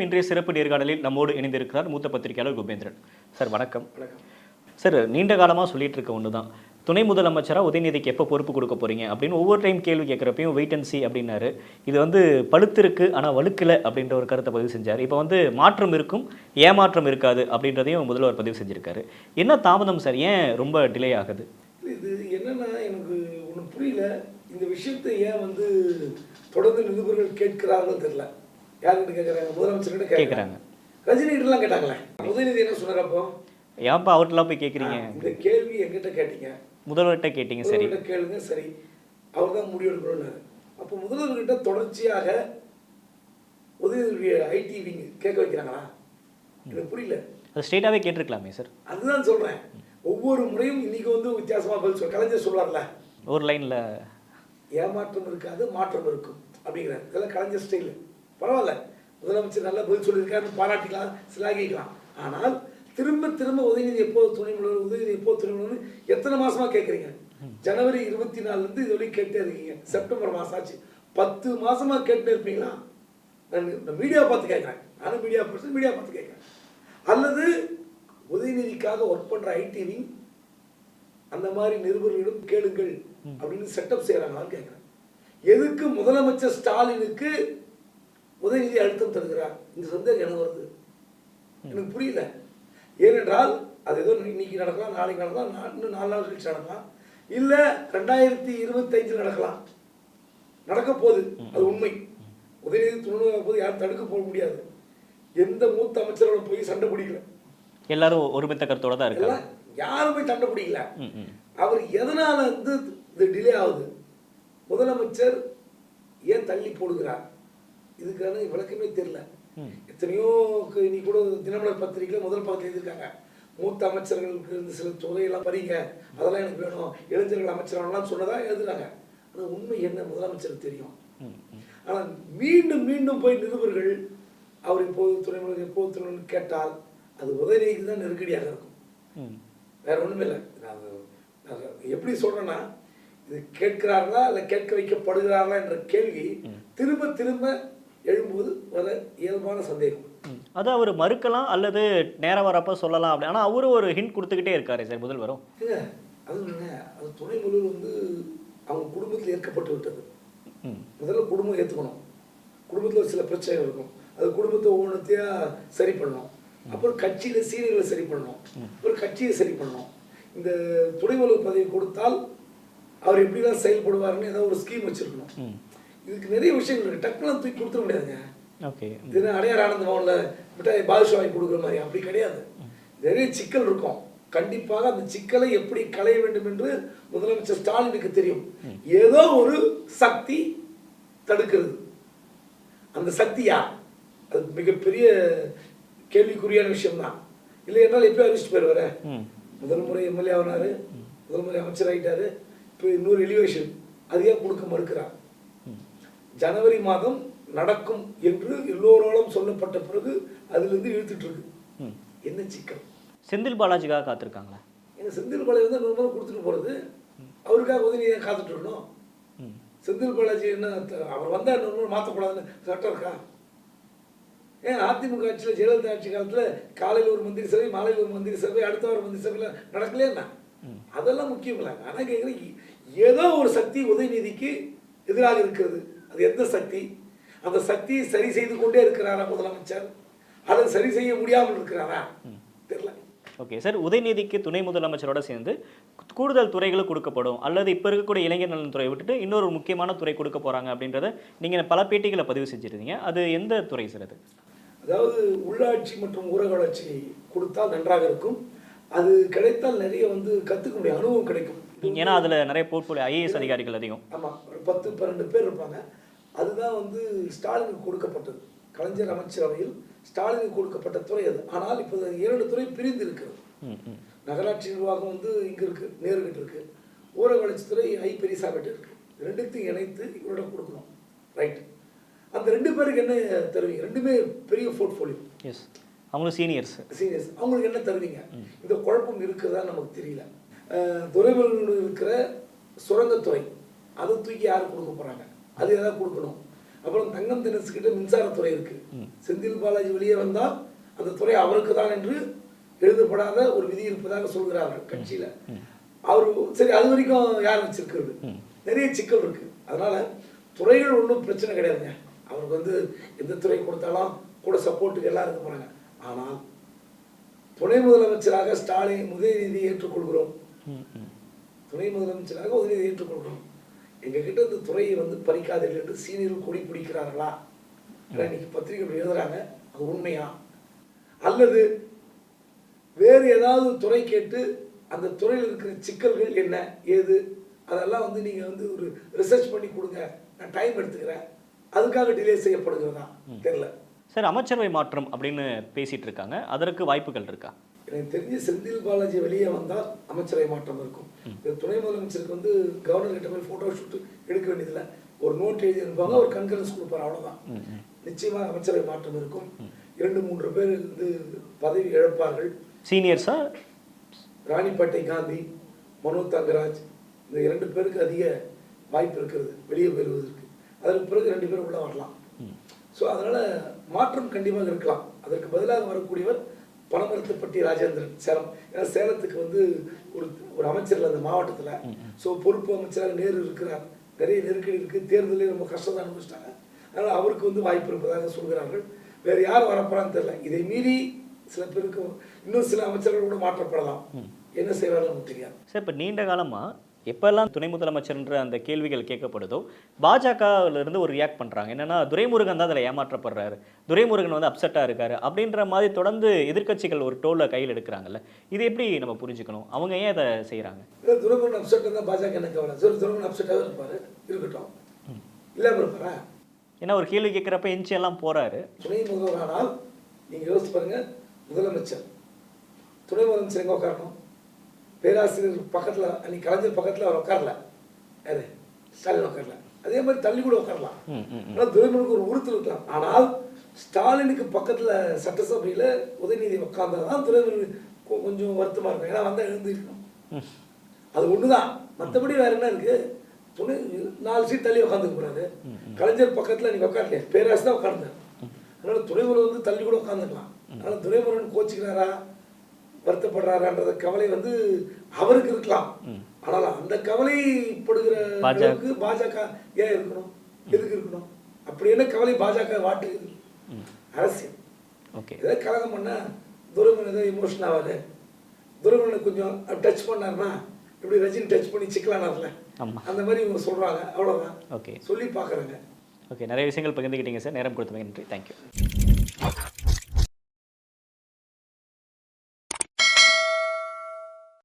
வணக்கம். இன்றைய சிறப்பு நேர்காணலில் நம்மோடு இணைந்திருக்கிறார் மூத்த பத்திரிகையாளர் குபேந்திரன். சார் வணக்கம். சார் நீண்ட காலமாக சொல்லிட்டு இருக்க ஒன்று தான் துணை முதலமைச்சராக உதயநிதிக்கு எப்போ பொறுப்பு கொடுக்க போறீங்க? அப்படின்னு ஒவ்வொரு டைம் கேள்வி கேட்குறப்பையும் வெயிட் அண்ட் சி அப்படின்னாரு. இது வந்து பழுத்திருக்கு ஆனால் வலுக்கல அப்படின்ற ஒரு கருத்தை பதிவு செஞ்சார். இப்போ வந்து மாற்றம் இருக்கும் ஏமாற்றம் இருக்காது அப்படின்றதையும் முதல்வர் பதிவு செஞ்சிருக்காரு. என்ன தாமதம் சார்? ஏன் ரொம்ப டிலே ஆகுது? இது என்னன்னா எனக்கு ஒன்றும் புரியல. இந்த விஷயத்தை ஏன் வந்து தொடர்ந்து நிருபர்கள் கேட்கிறார்கள் தெரியல. யாருக்கிட்ட கேட்குறாங்க முதலமைச்சர்கிட்ட கேட்குறாங்க ரஜினிகிட்டலாம் கேட்டாங்களே? உதயநிதி என்ன சொன்னார் அப்போ? ஏன்ப்பா அவர்கிட்டலாம் போய் கேட்குறீங்க இந்த கேள்வி என்கிட்ட கேட்டீங்க. முதல்வர்கிட்ட கேட்டீங்க சரி. கேளுங்க சரி. அவர் தான் முடிவெடுக்கணும்னாரு. அப்போ முதல்வர்கிட்ட தொடர்ச்சியாக உதயநிதியுடைய ஐடி விங் கேட்க வைக்கிறாங்களா? எனக்கு புரியல. அது ஸ்ட்ரெயிட்டாகவே கேட்டிருக்கலாமே சார் அதுதான் சொல்றேன். ஒவ்வொரு முறையும் இன்னைக்கு வந்து வித்தியாசமா பதில் சொல் கலைஞர் சொல்றாருல ஒரு லைனில் ஏமாற்றம் இருக்காது மாற்றம் இருக்கும் அப்படிங்கிறார். இதெல்லாம் கலைஞர் ஸ்டைல் பரவாயில்ல. முதலமைச்சர் நல்லா பதில் சொல்லியிருக்காருன்னு பாராட்டிக்கலாம் சிலாகிக்கலாம். ஆனால் திரும்ப திரும்ப உதயநிதி எப்போது துணை முதல்வர் உதயநிதி எப்போது துணை முதல்வர் எத்தனை மாசமா கேட்குறீங்க ஜனவரி இருபத்தி நாலுலேருந்து இது வரைக்கும் கேட்டே இருக்கீங்க. செப்டம்பர் மாதம் ஆச்சு. பத்து மாசமா கேட்டுட்டே இருப்பீங்களா? நான் மீடியா பார்த்து கேட்குறேன் நானும் மீடியா பர்சன் மீடியா பார்த்து கேட்குறேன் அல்லது உதயநிதிக்காக ஒர்க் பண்ணுற ஐடி விங் அந்த மாதிரி நிருபர்களிடம் கேளுங்கள் அப்படின்னு செட்டப் செய்கிறாங்களான்னு கேட்குறேன் எதுக்கு முதலமைச்சர் ஸ்டாலினுக்கு உதயநிதி அழுத்தம் தருகிறார். இந்த சந்தேகம் எனக்கு வருது. எனக்கு புரியல. ஏனென்றால் அது ஏதோ இன்னைக்கு நடக்கலாம் நாளைக்கு நடக்கலாம் இன்னும் நாலு நாள் கழிச்சு நடக்கலாம். இல்லை ரெண்டாயிரத்தி இருபத்தஞ்சில் நடக்கலாம். நடக்க போகுது. அது உண்மை. உதயநிதி துணை போது யாரும் தடுக்க போக முடியாது. எந்த மூத்த அமைச்சரோட போய் சண்டை பிடிக்கல. எல்லாரும் ஒருமித்த கருத்தோட தான் இருக்காங்க. எல்லாம் யாருமே சண்டை பிடிக்கல. அவர் எதனால வந்து இது டிலே ஆகுது? முதலமைச்சர் ஏன் தள்ளி போடுகிறார்? இதுக்கான விளக்கமே தெரியல. ம். எத்தனையோ இன்னைக்கு கூட தினமலர் பத்திரிகையில் முதல் பக்கத்தில் எழுதியிருக்காங்க. மூத்த அமைச்சர்களுக்கு இருந்து சில துறையெல்லாம் பறிங்க. அதெல்லாம் எனக்கு வேணும். இளைஞர்கள் அமைச்சர்கள்லாம் சொன்னதா எழுதுறாங்க. ஆனால் உண்மை என்ன? முதலமைச்சருக்கு தெரியும். ஆனால் மீண்டும் மீண்டும் போய் நிருபர்கள் அவர் இப்போது முதல்வர் எப்போது துணை முதல்வர் கேட்டால் அது உதயநிதிக்கு தான் நெருக்கடியாக இருக்கும். வேற ஒண்ணுமே இல்லை. நான் எப்படி சொல்றேன்னா இது கேட்கிறார்களா இல்லை கேட்க வைக்கப்படுகிறார்களா என்ற கேள்வி திரும்ப திரும்ப எழும்போது வர இயல்பான சந்தேகம். அது அவர் மறுக்கலாம் அல்லது நேரம் வரப்ப சொல்லலாம் அப்படி. ஆனால் அவரும் ஒரு ஹிண்ட் கொடுத்துக்கிட்டே இருக்காரு சார் முதல்வரும் அது இல்லைங்க. அது துணை முதல்வர் வந்து அவங்க குடும்பத்தில் ஏற்கப்பட்டு விட்டது. முதல்ல குடும்பம் ஏற்றுக்கணும் குடும்பத்தில் ஒரு சில பிரச்சனைகள் இருக்கும். அது குடும்பத்தை ஒவ்வொன்றத்தையா சரி பண்ணணும். அப்புறம் கட்சியில் சீனியர்களை சரி பண்ணணும். அப்புறம் கட்சியை சரி பண்ணணும். இந்த துணை முதல்வர் பதவி கொடுத்தால் அவர் எப்படிலாம் செயல்படுவாருன்னு ஏதாவது ஒரு ஸ்கீம் வச்சிருக்கணும். இதுக்கு நிறைய விஷயங்கள் இருக்கு. டக்குலாம் தூக்கி கொடுத்துட முடியாதுங்க. ஓகே. என்ன அடையார் ஆனந்த பவனில் மிட்டாய் பாதுஷா வாங்கி கொடுக்குற மாதிரி அப்படி கிடையாது. நிறைய சிக்கல் இருக்கும். கண்டிப்பாக அந்த சிக்கலை எப்படி களைய வேண்டும் என்று முதலமைச்சர் ஸ்டாலினுக்கு தெரியும். ஏதோ ஒரு சக்தி தடுக்கிறது. அந்த சக்தி யார்? அது மிகப்பெரிய கேள்விக்குறியான விஷயம்தான். இல்லை என்றால் எப்போ அறிவிச்சிட்டு போயிடுவாரு. முதல் முறை எம்எல்ஏ ஆனாரு. முதல் முறை அமைச்சர் ஆயிட்டாரு இப்போ இன்னொரு எலிவேஷன் அது ஏன் கொடுக்க மறுக்கிறார்? ஜனவரி மாதம் நடக்கும் என்று எல்லோராலும் சொல்லப்பட்ட பிறகு அதிலிருந்து இழுத்துட்டு இருக்கு என்ன சிக்கல்? செந்தில் பாலாஜிக்காக காத்திருக்காங்களா? ஏன்னா செந்தில் பாலாஜி வந்து முறை கொடுத்துட்டு போறது. அவருக்காக உதவி ஏன் காத்துட்டு இருக்கணும். செந்தில் பாலாஜி என்ன அவர் வந்தா நூறு முறை மாற்றக்கூடாதுன்னு சட்டம் இருக்கா? ஏன் அதிமுக ஆட்சியில் ஜெயலலிதா ஆட்சி காலத்தில் காலையில் ஒரு மந்திரி சபை மாலையில் ஒரு மந்திரி சபை அடுத்த வாரம் மந்திரி சபையில் நடக்கலையே என்ன? அதெல்லாம் முக்கியம் இல்லை ஆனால் கேட்குறேன் ஏதோ ஒரு சக்தி உதயநிதிக்கு எதிராக இருக்கிறது. அது எந்த சக்தி? அந்த சக்தியை சரி செய்து கொண்டே இருக்கிறாரா முதலமைச்சர்? அல்லது சரி செய்ய முடியாமல் இருக்கிறாரா? தெரியல. ஓகே சார் உதயநிதிக்கு துணை முதலமைச்சரோட சேர்ந்து கூடுதல் துறைகள் கொடுக்கப்படும் அல்லது இப்போ இருக்கக்கூடிய இளைஞர் நலன் துறையை விட்டுட்டு இன்னொரு முக்கியமான துறை கொடுக்க போறாங்க அப்படின்றத நீங்கள் பல பேட்டிகளை பதிவு செஞ்சிருந்தீங்க. அது எந்த துறை சார் அது? அதாவது உள்ளாட்சி மற்றும் ஊரக வளர்ச்சி கொடுத்தால் நன்றாக இருக்கும். அது கிடைத்தால் நிறைய வந்து கற்றுக்க முடியும் அனுபவம் கிடைக்கும். ஏன்னா அதில் நிறைய போர்ட்ஃபோலியோ ஐஏஎஸ் அதிகாரிகள் அதிகம். ஆமாம் ஒரு பத்து பன்னெண்டு பேர் இருப்பாங்க. அதுதான் வந்து ஸ்டாலினுக்கு கொடுக்கப்பட்டது. கலைஞர் அமைச்சரவையில் ஸ்டாலினுக்கு கொடுக்கப்பட்ட துறை அது. ஆனால் இப்போ இரண்டு துறை பிரிந்து இருக்கிறது. நகராட்சி நிர்வாகம் வந்து இங்கே இருக்கு நேருகிட்ட இருக்கு. ஊரக வளர்ச்சித்துறை ஐ பெரியசாமிட்ட இருக்கு. ரெண்டுத்தையும் இணைத்து இவரோட கொடுக்கணும். ரைட் அந்த ரெண்டு பேருக்கு என்ன தருவீங்க? ரெண்டுமே பெரிய போர்ட்ஃபோலியோ எஸ் அவங்களும் சீனியர்ஸ் சீரியஸ் அவங்களுக்கு என்ன தருவீங்க? இந்த குழப்பம் இருக்குதா நமக்கு தெரியல. துறைமுகங்கள் இருக்கிற சுரங்கத்துறை அதை தூக்கி யாருக்கு கொடுக்க போறாங்க? அது ஏதாவது கொடுக்கணும். அப்புறம் தங்கம் தினசு கிட்ட மின்சாரத்துறை இருக்கு. செந்தில் பாலாஜி வெளியே வந்தால் அந்த துறை அவருக்கு தான் என்று எழுதப்படாத ஒரு விதி இருப்பதாக சொல்கிறார்கள் கட்சியில. அவர் சரி அது வரைக்கும் யார் வச்சிருக்கிறது? நிறைய சிக்கல் இருக்கு. அதனால துறைகள் ஒன்றும் பிரச்சனை கிடையாதுங்க. அவருக்கு வந்து எந்த துறை கொடுத்தாலும் கூட சப்போர்ட்டுக்கு எல்லாம் இருக்க போறாங்க. ஆனால் துணை முதலமைச்சராக ஸ்டாலின் உதயநிதி ஏற்றுக்கொள்கிறோம். துணை முதலமைச்சராக உதயநிதி ஏற்றுக்கொள்கிறோம். எங்ககிட்ட இந்த துறையை வந்து பறிக்காதீர்கள் என்று சீனியர்கள் கொடி பிடிக்கிறார்களா? இன்னைக்கு பத்திரிகை எழுதுறாங்க. அது உண்மையா? அல்லது வேறு ஏதாவது துறை கேட்டு அந்த துறையில் இருக்கிற சிக்கல்கள் என்ன? ஏது? அதெல்லாம் வந்து நீங்கள் வந்து ஒரு ரிசர்ச் பண்ணி கொடுங்க. நான் டைம் எடுத்துக்கிறேன். அதுக்காக டிலே செய்யப்படுகிறதா? தெரியல. சார் அமைச்சரவை மாற்றம் அப்படின்னு பேசிட்டு இருக்காங்க. அதற்கு வாய்ப்புகள் இருக்கா? எனக்கு தெரிஞ்சு செந்தில் பாலாஜி வெளியே வந்தால் அமைச்சரவை மாற்றம் இருக்கும். இந்த துணை முதலமைச்சருக்கு வந்து கவர்னர் கிட்ட போய் ஃபோட்டோ ஷூட் எடுக்க வேண்டியதில்லை. ஒரு நோட் எழுதி அனுப்புவாங்க ஒரு கன்கரன்ஸ் கொடுப்பார் அவ்வளவுதான். நிச்சயமாக அமைச்சரவை மாற்றம் இருக்கும். இரண்டு மூன்று பேர் வந்து பதவி இழப்பார்கள். சீனியர்ஸா ராணிப்பேட்டை காந்தி மனோ தங்கராஜ் இந்த இரண்டு பேருக்கு அதிக வாய்ப்பு இருக்கிறது வெளியே பெறுவதற்கு அதற்கு பிறகு ரெண்டு பேரும் உள்ள வரலாம். ஸோ அதனால மாற்றம் கண்டிப்பாக இருக்கலாம். அதற்கு பதிலாக வரக்கூடியவர் பணமரத்துப்பட்டி ராஜேந்திரன் சேலம். ஏன்னா சேலத்துக்கு வந்து ஒரு ஒரு அமைச்சர் அந்த மாவட்டத்தில். ஸோ பொறுப்பு அமைச்சராக நேரு இருக்கிறார். நிறைய நெருக்கடி இருக்குது தேர்தலே ரொம்ப கஷ்டத்தை அனுபவிச்சிட்டாங்க. அதனால் அவருக்கு வந்து வாய்ப்பு இருப்பதாக சொல்கிறார்கள். வேறு யார் வரப்போறான்னு தெரியல. இதை மீறி சில பேருக்கு இன்னும் சில அமைச்சர்கள் கூட மாற்றப்படலாம். என்ன செய்வார்கள் நமக்கு தெரியாது. சார் இப்போ நீண்ட காலமாக எப்பெல்லாம் துணை முதலமைச்சர்ன்ற அந்த கேள்விகள் கேட்கப்படுதோ பாஜகவில் இருந்து ஒரு ரியாக்ட் பண்ணுறாங்க என்னன்னா துரைமுருகன் தான் அதில் ஏமாற்றப்படுறாரு. துரைமுருகன் வந்து அப்செட்டாக இருக்காரு. அப்படின்ற மாதிரி தொடர்ந்து எதிர்க்கட்சிகள் ஒரு டோலில் கையில் எடுக்கிறாங்கல்ல. இது எப்படி நம்ம புரிஞ்சுக்கணும்? அவங்க ஏன் இதை செய்கிறாங்க இல்லை துரமன் அப்செட் இருந்தால் பாஜக சரி துரமன் அப்செட்டாகவே இருப்பார். இருக்கட்டும். இல்லாமல் இருப்பாரா? ஏன்னா ஒரு கேள்வி கேட்குறப்ப எஞ்சி எல்லாம் போகிறாரு துணை முதல்வரானால் நீங்கள் யோசிச்சு பாருங்க முதலமைச்சர். துணை முதலமைச்சர் எங்கே உட்காரணும்? பேராசிரியர் பக்கத்தில் அன்னைக்கு கலைஞர் பக்கத்தில் அவர் உட்காரல யாரு? ஸ்டாலின் உட்காரல அதே மாதிரி தள்ளி கூட உட்காரலாம் ஆனால் துரைமுருகனுக்கு ஒரு உறுத்தல் இருக்கலாம். ஆனால் ஸ்டாலினுக்கு பக்கத்தில் சட்டசபையில் உதயநிதி உட்கார்ந்தா தான் துரைமுருகன் கொ- கொஞ்சம் வருத்தமாக இருக்கும். ஏன்னா வந்தால் எழுந்திருக்கணும். அது ஒண்ணுதான். மத்தபடி வேற என்ன இருக்கு? துணை நாலு சீட் தள்ளி உட்காந்துக்க கூடாது. கலைஞர் பக்கத்துல நீங்க உட்காரலையே பேராசு தான் உட்கார்ந்தார் அதனால துறைமுருகன் வந்து தள்ளி கூட உட்காந்துக்கலாம் அதனால துறைமுருகன் கோச்சிக்கிறாரா? வருத்தப்படுறாரான்ற கவலை வந்து அவருக்கு இருக்கலாம். ஆனால் அந்த கவலைப்படுகிற. அளவுக்கு பாஜக ஏன் இருக்கணும்? எதுக்கு இருக்கணும்? அப்படி என்ன கவலை பாஜக வாட்டுக்குது அரசியல். ஓகே. ஏதோ கலகம் பண்ணா துருவன் ஏதோ இமோஷன் ஆகாது துருவனை கொஞ்சம் டச் பண்ணாருன்னா இப்படி ரஜினி டச் பண்ணி சிக்கலானார்ல. அந்த மாதிரி இவங்க சொல்றாங்க. அவ்வளவுதான். ஓகே. சொல்லி பார்க்கறாங்க. ஓகே. நிறைய விஷயங்கள் பகிர்ந்துக்கிட்டீங்க சார். நேரம் கொடுத்தமைக்கு நன்றி. தேங்க்யூ